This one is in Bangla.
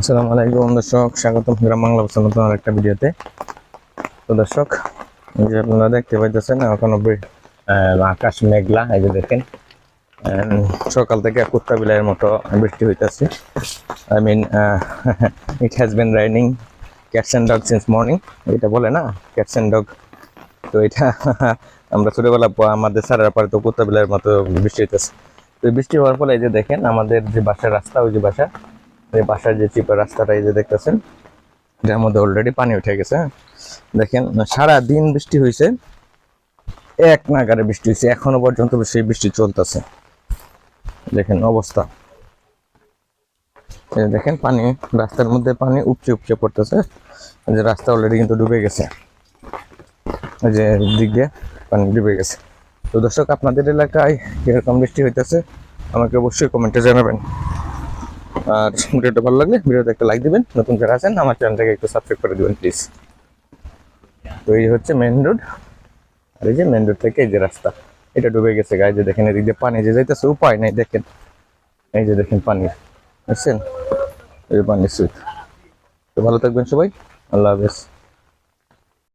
আসসালামু আলাইকুম দর্শক, স্বাগতম গ্রাম বাংলা বস্তা নতুন আরেকটা ভিডিওতে। তো দর্শক যে আপনারা দেখতে পাইতেছেন, এখন আকাশ মেঘলা, এই যে দেখেন। সকাল থেকে কুত্তা বিলাইয়ের মতো বৃষ্টি হইতেছে। I mean it has been raining cats and dog since morning এটা বলে না ক্যাটস অ্যান্ড ডগ তো এটা আমরা ছোটবেলা আমাদের স্যারের পরে তো কুত্তা বিলাইয়ের মতো বৃষ্টি হইতেছে। তো বৃষ্টি হওয়ার ফলে এই যে দেখেন, আমাদের যে বাসার রাস্তা, ওই যে বাসা এই বাসার যে চিপা রাস্তাটা এই যে দেখতেছেন যার মধ্যে অলরেডি পানি উঠে গেছে। দেখেন সারা দিন বৃষ্টি হয়েছে এক নাগারে বৃষ্টি হয়েছে এখনও পর্যন্ত সেই বৃষ্টি চলতেছে। দেখেন অবস্থা। দেখেন, পানি, রাস্তার মধ্যে পানি উপচে উপচে পড়তেছে। যে রাস্তা অলরেডি কিন্তু ডুবে গেছে। যে দিক দিয়ে পানি ডুবে গেছে। তো দর্শক, আপনাদের এলাকায় কীরকম বৃষ্টি হইতেছে, আমাকে অবশ্যই কমেন্টে জানাবেন। আর ভিডিওটা ভালো লাগলে ভিডিওতে একটা লাইক দিবেন। নতুন যারা আছেন, আমার চ্যানেলটাকে একটু সাবস্ক্রাইব করে দিবেন প্লিজ তো এই হচ্ছে মেন রোড আর এই যে মেন রোড থেকে এই যে রাস্তা, এটা ডুবে গেছে গায়ে যে দেখেন এদিক দিয়ে পানি যে যাইতেছে, উপায় নেই, দেখেন। এই যে দেখেন পানি, বুঝছেন? এই যে পানির সুইথ তো ভালো থাকবেন সবাই, আল্লাহ হাফেজ।